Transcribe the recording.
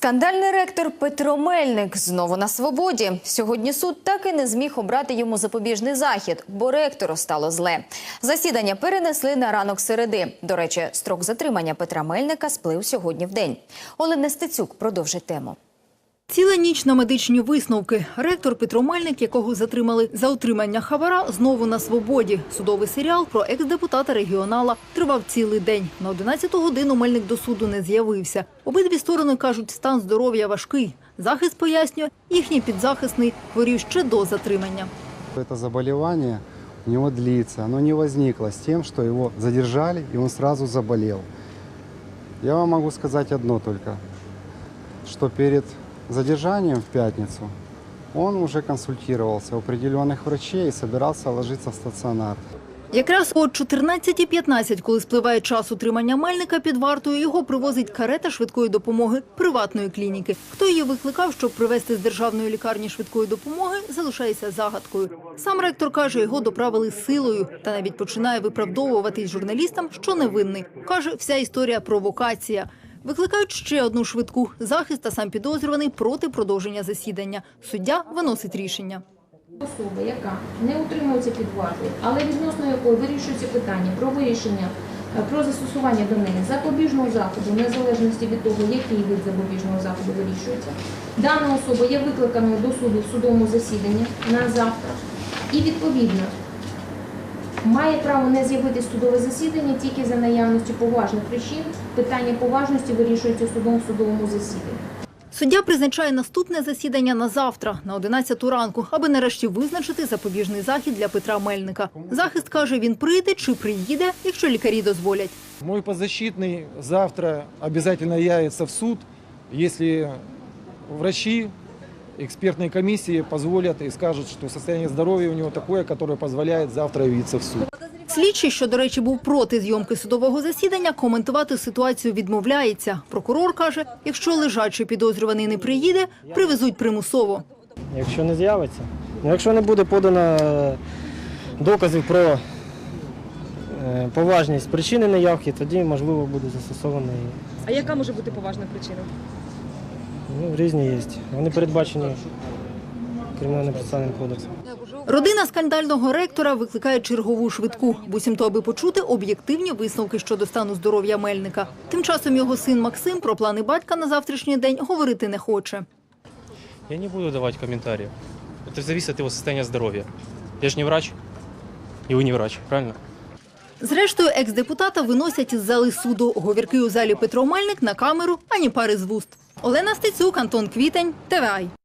Скандальний ректор Петро Мельник знову на свободі. Сьогодні суд так і не зміг обрати йому запобіжний захід, бо ректору стало зле. Засідання перенесли на ранок середи. До речі, строк затримання Петра Мельника сплив сьогодні в день. Олена Стецюк продовжить тему. Ціла ніч на медичні висновки. Ректор Петро Мельник, якого затримали за отримання хабара, знову на свободі. Судовий серіал про екс-депутата регіонала тривав цілий день. На 11 годину Мельник до суду не з'явився. Обидві сторони кажуть, стан здоров'я важкий. Захист пояснює, їхній підзахисний хворів ще до затримання. Это заболевание у него длится. Оно не возникло с тем, что его задержали, и он сразу заболел. Я вам могу сказать одно только, что перед задержанием в пятницу он уже консультировался у определенных врачей и собирался ложиться в стационар. Якраз о 14.15, коли спливає час утримання Мельника під вартою, його привозить карета швидкої допомоги приватної клініки. Хто її викликав, щоб привезти з державної лікарні швидкої допомоги, залишається загадкою. Сам ректор каже, його доправили силою та навіть починає виправдовуватись журналістам, що невинний. Каже, вся історія провокація. Викликають ще одну швидку захист та сам підозрюваний проти продовження засідання. Суддя виносить рішення. Особа, яка не утримується під вартою, але відносно якої вирішується питання про вирішення, е, про застосування до неї запобіжного заходу, незалежності від того, який вид запобіжного заходу вирішується. Дана особа є викликаною до суду в судовому засіданні на завтра і відповідно має право не з'явитись судове засідання тільки за наявності поважних причин. Питання поважності вирішується судом в судовому засіданні. Суддя призначає наступне засідання на завтра, на 11 ранку, аби нарешті визначити запобіжний захід для Петра Мельника. Захист каже, він прийде чи приїде, якщо лікарі дозволять. Мой подзащитный завтра обязательно явится в суд, если врачи, экспертные комиссии позволят и скажут, что состояние здоровья у него такое, которое позволяет завтра явиться в суд. Слідчий, що, до речі, був проти зйомки судового засідання, коментувати ситуацію відмовляється. Прокурор каже, якщо лежачий підозрюваний не приїде, привезуть примусово. Якщо не з'явиться, ну якщо не буде подано е, доказів про е, поважність причини неявки, тоді можливо буде застосований. А яка може бути поважна причина? Ну, різні є. Вони передбачені кримінальним процесуальним кодексом. Родина скандального ректора викликає чергову швидку, буцімто аби почути об'єктивні висновки щодо стану здоров'я Мельника. Тим часом його син Максим про плани батька на завтрашній день говорити не хоче. Я не буду давать комментариев. Это зависит от его состояния здоровья. Я же не врач, и вы не врач, правильно? Зрештою, екс-депутата виносять із зали суду. Говірки у залі Петро Мельник на камеру, ані пари з вуст. Олена Стецюк, Антон Квітень, ТВАЙ.